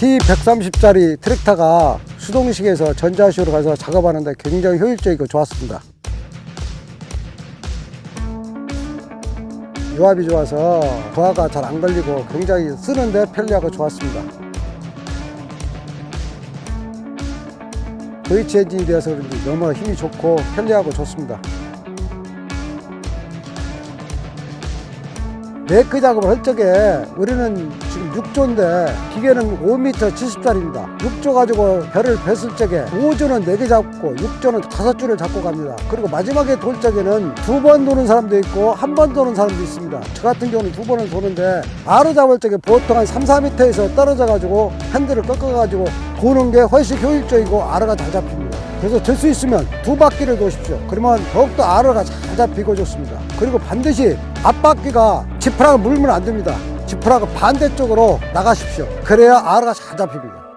T130짜리 트랙터가 수동식에서 전자식으로 가서 작업하는데 굉장히 효율적이고 좋았습니다. 유압이 좋아서 부하가 잘 안 걸리고 굉장히 쓰는데 편리하고 좋았습니다. 도이치 엔진이 되어서 그런지 너무 힘이 좋고 편리하고 좋습니다. 메이크 작업을 할 적에 우리는 지금 6조인데 기계는 5m 70짜리입니다. 6조 가지고 별을 뱄을 적에 5조는 4개 잡고 6조는 5줄을 잡고 갑니다. 그리고 마지막에 돌 적에는 두 번 도는 사람도 있고 한 번 도는 사람도 있습니다. 저 같은 경우는 두 번을 도는데 아로 잡을 적에 보통 한 3, 4m에서 떨어져 가지고 핸들을 꺾어 가지고 도는 게 훨씬 효율적이고 아로가 잘 잡힙니다. 그래서 될수 있으면 두 바퀴를 도십시오. 그러면 더욱더 아로가 잘 잡히고 좋습니다. 그리고 반드시 앞바퀴가 지프라가 물면 안 됩니다. 지프라가 반대쪽으로 나가십시오. 그래야 아로가 잘 잡힙니다.